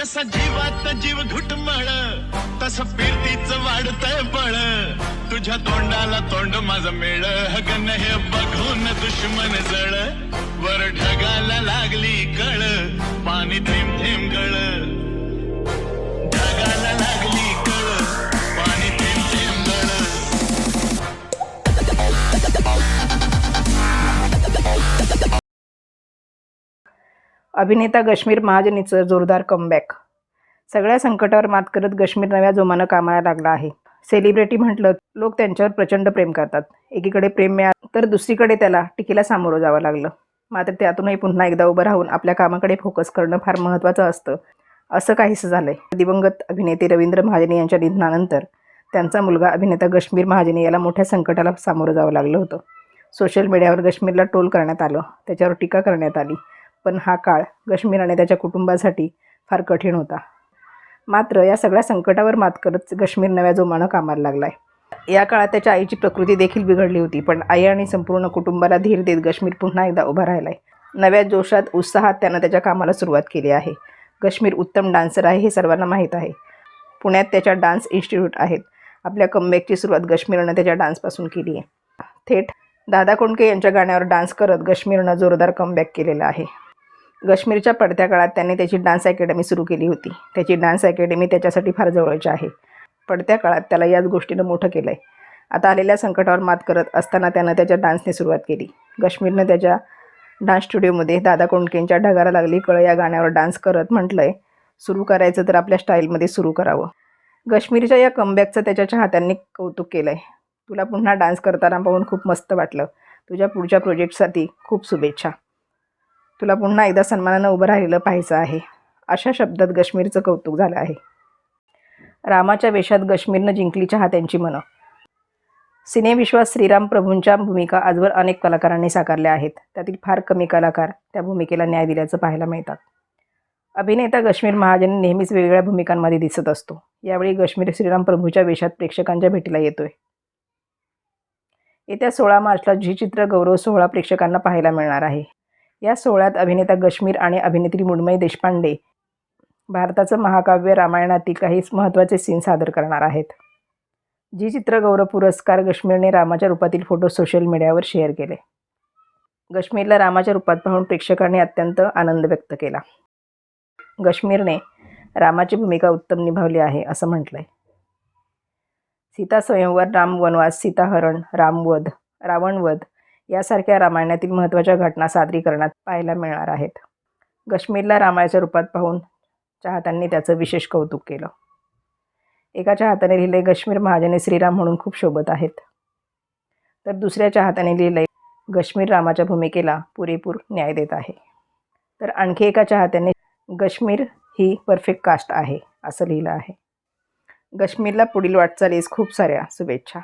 जसा जीवात जीव घुटमळ तस फिरतीच वाढतंय बळ. तुझ्या तोंडाला तोंड माझं मेळ हगन हे बघून दुश्मन जळ. वर ढगाला लागली कळ पाणी अभिनेता गश्मीर महाजनीचं जोरदार कमबॅक सगळ्या संकटावर मात करत गश्मीर नव्या जोमानं कामाला लागला आहे. सेलिब्रिटी म्हटलं लोक त्यांच्यावर प्रचंड प्रेम करतात. एकीकडे प्रेम मिळालं तर दुसरीकडे त्याला टीकेला सामोरं जावं लागलं. मात्र त्यातूनही पुन्हा एकदा उभं राहून आपल्या कामाकडे फोकस करणं फार महत्त्वाचं असतं. असं काहीसं झालंय. दिवंगत अभिनेते रवींद्र महाजनी यांच्या निधनानंतर त्यांचा मुलगा अभिनेता गश्मीर महाजनी याला मोठ्या संकटाला सामोरं जावं लागलं होतं. सोशल मीडियावर गश्मीरला ट्रोल करण्यात आलं. त्याच्यावर टीका करण्यात आली. पण हा काळ गश्मीर आणि त्याच्या कुटुंबासाठी फार कठीण होता. मात्र या सगळ्या संकटावर मात करत गश्मीर नव्या जोमानं कामाला लागलाय. या काळात त्याच्या आईची प्रकृती देखील बिघडली होती पण आई आणि संपूर्ण कुटुंबाला धीर देत गश्मीर पुन्हा एकदा उभा राहिलाय. नव्या जोशात उत्साहात त्यानं त्याच्या कामाला सुरुवात केली आहे. गश्मीर उत्तम डान्सर आहे हे सर्वांना माहीत आहे. पुण्यात त्याच्या डान्स इन्स्टिट्यूट आहेत. आपल्या कमबॅकची सुरुवात गश्मीरनं त्याच्या डान्सपासून केली आहे. थेट दादा कोंडके यांच्या गाण्यावर डान्स करत गश्मीरनं जोरदार कमबॅक केलेला आहे. कश्मीरच्या पडत्या काळात त्यांनी त्याची डान्स अकॅडमी सुरू केली होती. त्याची डान्स अकॅडमी त्याच्यासाठी फार जवळची आहे. पडत्या काळात त्याला याच गोष्टीनं मोठं केलं आहे आता आलेल्या संकटावर मात करत असताना त्यानं त्याच्या डान्सने सुरुवात केली. काश्मीरनं त्याच्या डान्स स्टुडिओमध्ये दादा कोंडकेंच्या ढगारा लागली कळ या गाण्यावर डान्स करत म्हटलं आहे सुरू करायचं तर आपल्या स्टाईलमध्ये सुरू करावं. कश्मीरच्या या कमबॅकचं त्याच्या चाहत्यांनी कौतुक केलं आहे तुला पुन्हा डान्स करताना पाहून खूप मस्त वाटलं. तुझ्या पुढच्या प्रोजेक्टसाठी खूप शुभेच्छा. तुला पुन्हा एकदा सन्मानानं उभं राहिलेलं पाहायचं आहे. अशा शब्दात गश्मीरचं कौतुक झालं आहे. रामाच्या वेशात गश्मीरनं जिंकली चाहत्यांची मनं. सिनेविश्वास श्रीराम प्रभूंच्या भूमिका आजवर अनेक कलाकारांनी साकारल्या आहेत. त्यातील फार कमी कलाकार त्या भूमिकेला न्याय दिल्याचं पाहायला मिळतात. अभिनेता गश्मीर महाजन नेहमीच वेगवेगळ्या भूमिकांमध्ये दिसत असतो. यावेळी गश्मीर श्रीराम प्रभूच्या वेशात प्रेक्षकांच्या भेटीला येतोय. येत्या सोळा मार्चला झी चित्र गौरव सोहळा प्रेक्षकांना पाहायला मिळणार आहे. या सोहळ्यात अभिनेता गश्मीर आणि अभिनेत्री मुन्मयी देशपांडे भारताचं महाकाव्य रामायणातील काही महत्त्वाचे सीन सादर करणार आहेत. जी चित्रगौरव पुरस्कार गश्मीरने रामाच्या रूपातील फोटो सोशल मीडियावर शेअर केले. गश्मीरला रामाच्या रूपात पाहून प्रेक्षकांनी अत्यंत आनंद व्यक्त केला. गश्मीरने रामाची भूमिका उत्तम निभावली आहे असं म्हटलंय. सीता स्वयंवर राम वनवास सीताहरण रामवध रावणवध यासारख्या रामायणातील महत्त्वाच्या घटना सादरीकरणात पाहायला मिळणार आहेत. कश्मीरला रामायच्या रूपात पाहून चाहत्यांनी त्याचं विशेष कौतुक केलं. एका चाहत्याने लिहिले कश्मीर महाजने श्रीराम म्हणून खूप शोभत आहेत. तर दुसऱ्या चाहत्याने लिहिले कश्मीर रामाच्या भूमिकेला पुरेपूर न्याय देत आहे. तर आणखी एका चाहत्याने कश्मीर ही परफेक्ट कास्ट आहे असं लिहिलं आहे. कश्मीरला पुढील वाटचालीस खूप साऱ्या शुभेच्छा.